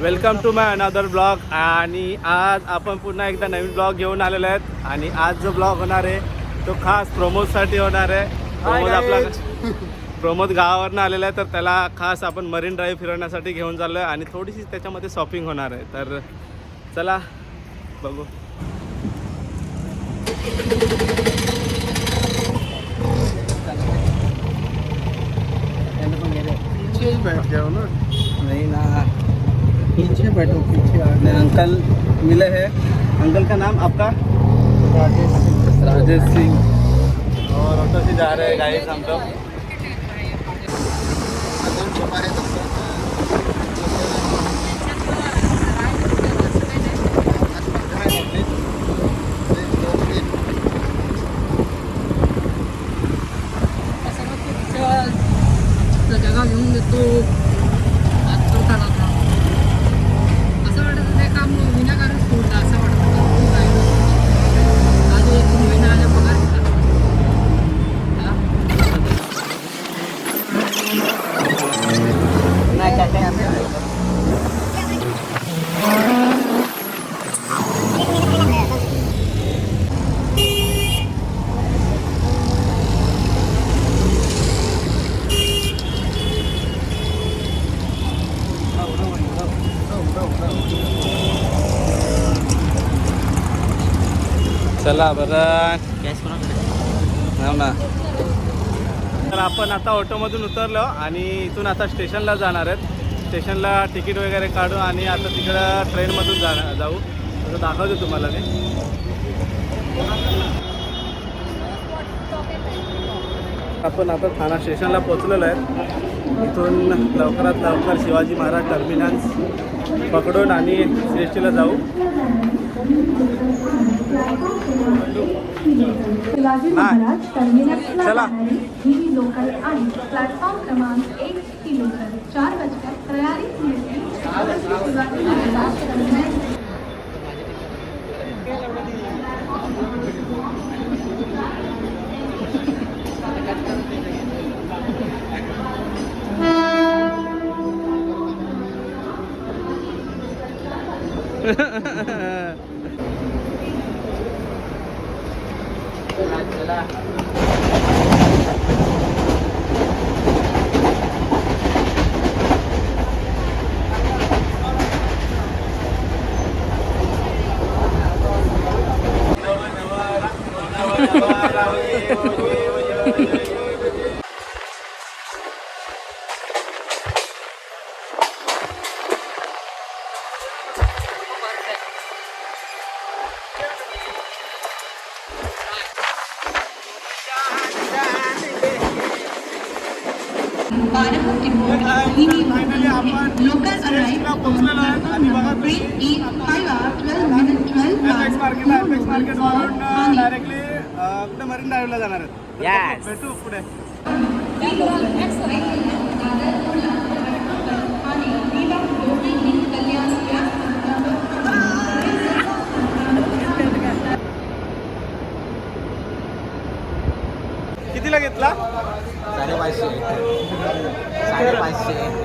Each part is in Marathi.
Welcome to my another blog आणि आज आपण पुन्हा एकदा नवीन ब्लॉग घेऊन आलेलो आहेत. आणि आज जो ब्लॉग होणार आहे तो खास प्रमोदसाठी होणार आहे. प्रमोद आपला प्रमोद गावावरनं आलेला आहे तर त्याला खास आपण मरीन ड्राईव्ह फिरवण्यासाठी घेऊन चाललो आहे आणि थोडीशी त्याच्यामध्ये शॉपिंग होणार आहे. तर चला बघू. ना अपने अंकल मिले हैं। अंकल का नाम आपका? राजेश राजेश सिंह। और ऑटो से जा रहे हैं गाइस हम लोग। चला बरं हो ना. तर आपण आता ऑटोमधून उतरलो आणि इथून आता स्टेशनला जाणार आहेत. स्टेशनला तिकीट वगैरे काढू आणि आता तिकडं ट्रेनमधून जाणार जाऊ. तसं दाखवतो तुम्हाला मी. आपण आता ठाणा स्टेशनला पोचलेलो आहे. इथून लवकरात लवकर शिवाजी महाराज टर्मिनस पकडून आणि सी एस टीला जाऊ. शिवाजी. महाराज टर्मिनसला ही लोकल आणि प्लॅटफॉर्म क्रमांक एक किलोमीटर चार शिवाजी महाराज टर्मिनस डायरेक्टली कुठे मरीन ड्राईव्हला जाणार आहेत भेटू पुढे कितीला घेतला? साडेपाचशे. साडेपाचशे.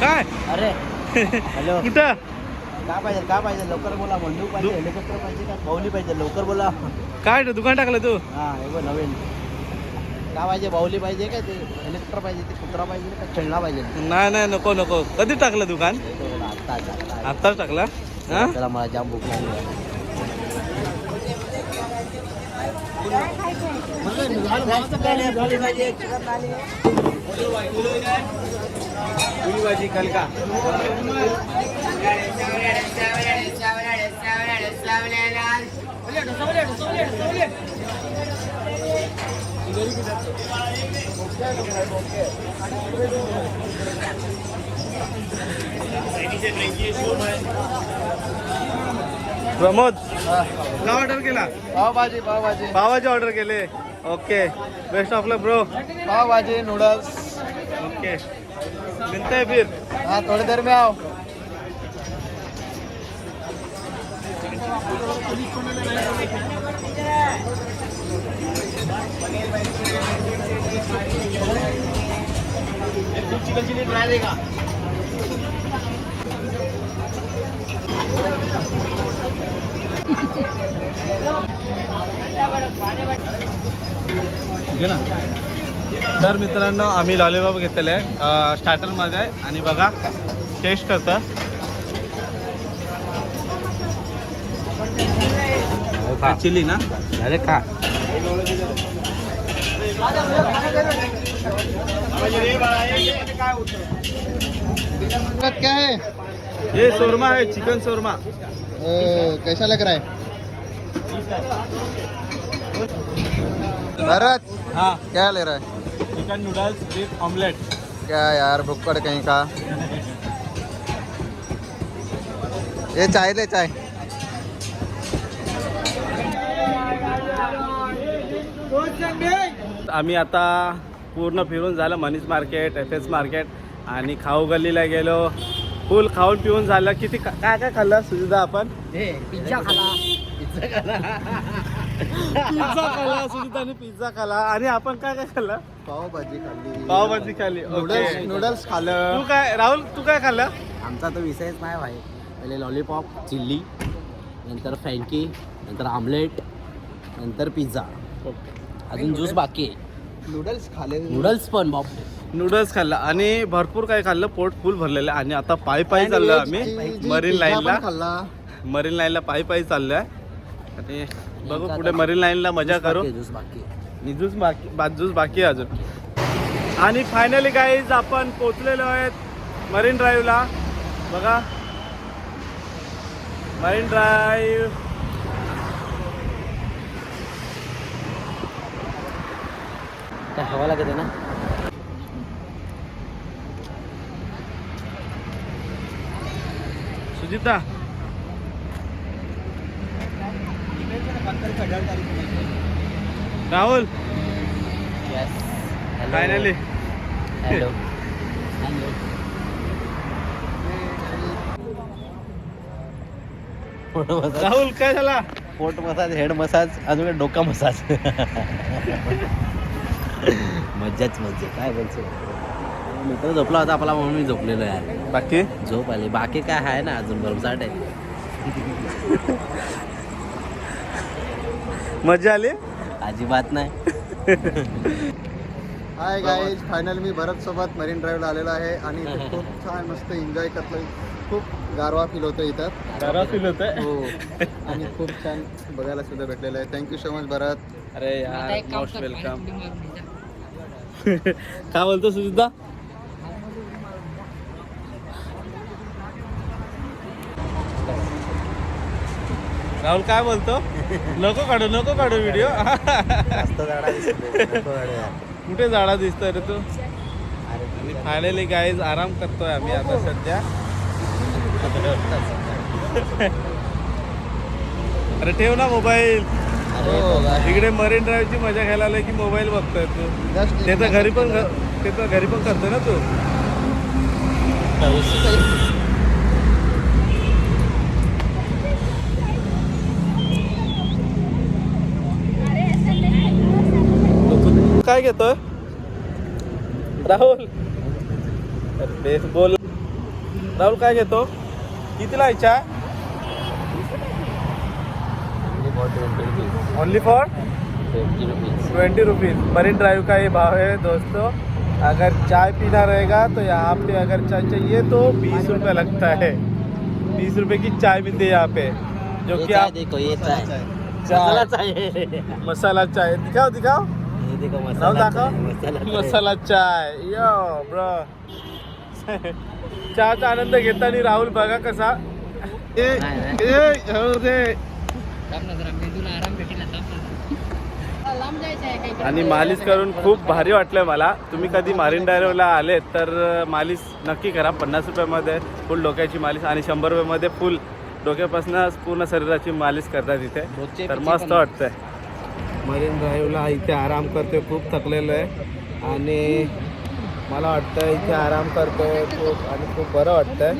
काय? अरे हॅलो. कुठं? काय पाहिजे काय पाहिजे? लवकर बोला पाहिजे हेलिकॉप्टर पाहिजे का बाहुली पाहिजे? लवकर बोला. काय रे, दुकान टाकलं तू? हा हे बघ नवीन. काय पाहिजे बाहुली पाहिजे का ते? हेलिकॉप्टर पाहिजे ते कुत्रा पाहिजे का खेळणा पाहिजे? नाही नाही नको नको. कधी टाकलं दुकान? हे बघ, आत्ता आत्ता, आत्ता. आत्ताच टाकला. हा? त्याला मला जाम भूक लागली. आहे. प्रमोद. काय ऑर्डर केला? पावभाजी पावभाजी. पावाचे ऑर्डर केले. Okay. Best of luck bro pav bhaji noodles okay. मिलते हैं फिर हाँ थोड़ी देर में आओ चिकन चिली देगा तर मित्रांनो आम्ही लॉलीपॉप घेतलेले आहे. स्टार्टरमध्ये आहे. आणि बघा टेस्ट करतं चिली ना? अरे खा. क्या है? ये शोरमा है चिकन शोरमा. ओ, कैसा लग रहा है? भरत हाँ. क्या ले रहा है? चिकन नूडल्स विथ ऑमलेट क्या यार भुक्कड़ कहीं का? ये चाय ले चाय. आम्ही आता पूर्ण फिरून झालं Manish market F S market आणि खाऊ गल्लीला गेलो. फुल खाऊन पिऊन झालं. किती का- काय काय खाल्लं सुजिता आपण? पिझ्झा खाला. पिझ्झा सुजिताने पिझ्झा खाल्ला आणि आपण काय काय खाल्लं? पाव भाजी खाल्ली. पावभाजी खाल्ली. नूडल्स ओके नूडल्स तू खाल्लं काय राहुल तू काय खाल्लं? आमचा तर विषयच नाही भाई. पहिले लॉलीपॉप चिल्ली नंतर फ्रँकी नंतर आमलेट नंतर पिझ्झा अजून ज्यूस बाकी आहे. नूडल्स खाल्ले नूडल्स पण बाप नूडल्स खाल्लं. आणि भरपूर काय खाल्लं पोट फुल भरलेलं आहे. आणि आता पायी पायी चाललो आम्ही. मरीन लाईनला खाल्ला. मरीन लाईनला पायी पायी चाललोय. आणि बघू पुढे मरीन लाईनला मजा करू. ज्यूस बाकी ज्यूस बाकी ज्यूस बाकी आहे अजून. आणि फायनली गाईज आपण पोचलेलो आहेत मरीन ड्राईव्हला बघा. मरीन ड्राईव्ह काय हवा लागत आहे ना? सुजिता राहुल. फायनली हॅलो राहुल काय झाला? पोट मसाज हेड मसाज अजून डोका मसाज मज्जाच मज्जा. काय बोलतो? मित्र झोपला होता आपला म्हणून मी झोपलेलो यार. बाकी? झोप आली. बाकी काय आहे ना अजून? भरमसाठ आहे. मजा आली? अजिबात नाही. हाय गाईज फायनल मी भरत सोबत मरीन ड्राईव्हला आलेलो आहे आणि खूप छान मस्त एन्जॉय करतोय. खूप गारवा फील होतो इथं. जरा फील होत हो. आणि खूप छान बघायला सुद्धा भेटलेलं आहे. Thank you so much Bharat. अरे यार मोस्ट वेलकम. काय बोलतो सुजिता राहुल काय बोलतो? नको काढू नको काढू व्हिडिओ कुठे झाडा दिसतोय रे तू? आणि फायनली गाईज आराम करतोय आम्ही आता सध्या. अरे ठेव ना मोबाईल इकडे मरीन ड्राईव्हची मजा घ्यायला आलोय की मोबाईल बघतोय तू. ते तर घरी पण ते तर घरी पण करतो ना तू. काय घेतोय? राहुल. अरे बोल. राहुल काय घेतो? कितीला इच्छा only for twenty rupees marine drive का ये भाव है दोस्तों। अगर चाय पीना रहेगा तो यहाँ पे अगर चाय चाहिए तो बीस रुपये लगता है। बीस रुपए की चाय मिलती है यहाँ पे जो कि आप देखो ये चाय। चाय। मसाला चाय। मसाला चाय। दिखाओ दिखाओ। देखो मसाला चाय, मसाला चाय. यो ब्रो। चहाचा आनंद घेताना राहुल बघा कसा। ए, ए, हो आणि मालिश करून खूप भारी वाटलं मला. तुम्ही कधी मारीन ड्रायव्हरला आले तर मालिश नक्की करा. पन्नास रुपयामध्ये फुल डोक्याची मालिश आणि शंभर रुपयामध्ये फुल डोक्यापासून पूर्ण शरीराची मालिश करतात इथे. तर मस्त वाटतंय. मरीन ड्राईव्हला इथे आराम करतोय खूप थकलेलो आहे. आणि मला वाटतं इथे आराम करतोय खूप आणि खूप बरं वाटतंय.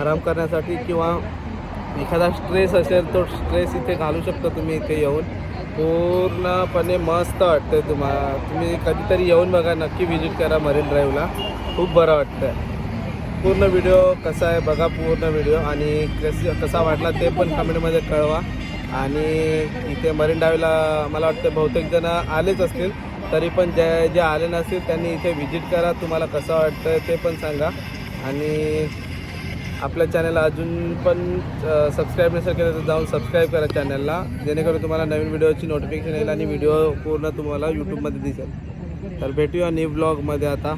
आराम करण्यासाठी किंवा एखादा स्ट्रेस असेल तो स्ट्रेस इथे घालू शकता तुम्ही इथे येऊन. पूर्णपणे मस्त वाटतं तुम्हाला तुम्ही कधीतरी येऊन बघा नक्की व्हिजिट करा मरीन ड्राईव्हला खूप बरं वाटतं पूर्ण व्हिडिओ कसा आहे बघा पूर्ण व्हिडिओ आणि कस कसा वाटला ते पण कमेंटमध्ये कळवा. आणि इथे मरीन ड्राईव्हला मला वाटतं बहुतेक जण आलेच असतील. तरी पण जे जे आले नसतील त्यांनी इथे व्हिजिट करा. तुम्हाला कसं वाटतं ते पण सांगा. आणि आपल्या चॅनलला अजून पण सबस्क्राईब नसेल केलं तर जाऊन सबस्क्राईब करा चॅनलला जेणेकरून तुम्हाला नवीन व्हिडिओची नोटिफिकेशन येईल आणि व्हिडिओ पूर्ण तुम्हाला यूट्यूबमध्ये दिसेल. तर भेटूया न्यू ब्लॉगमध्ये आता.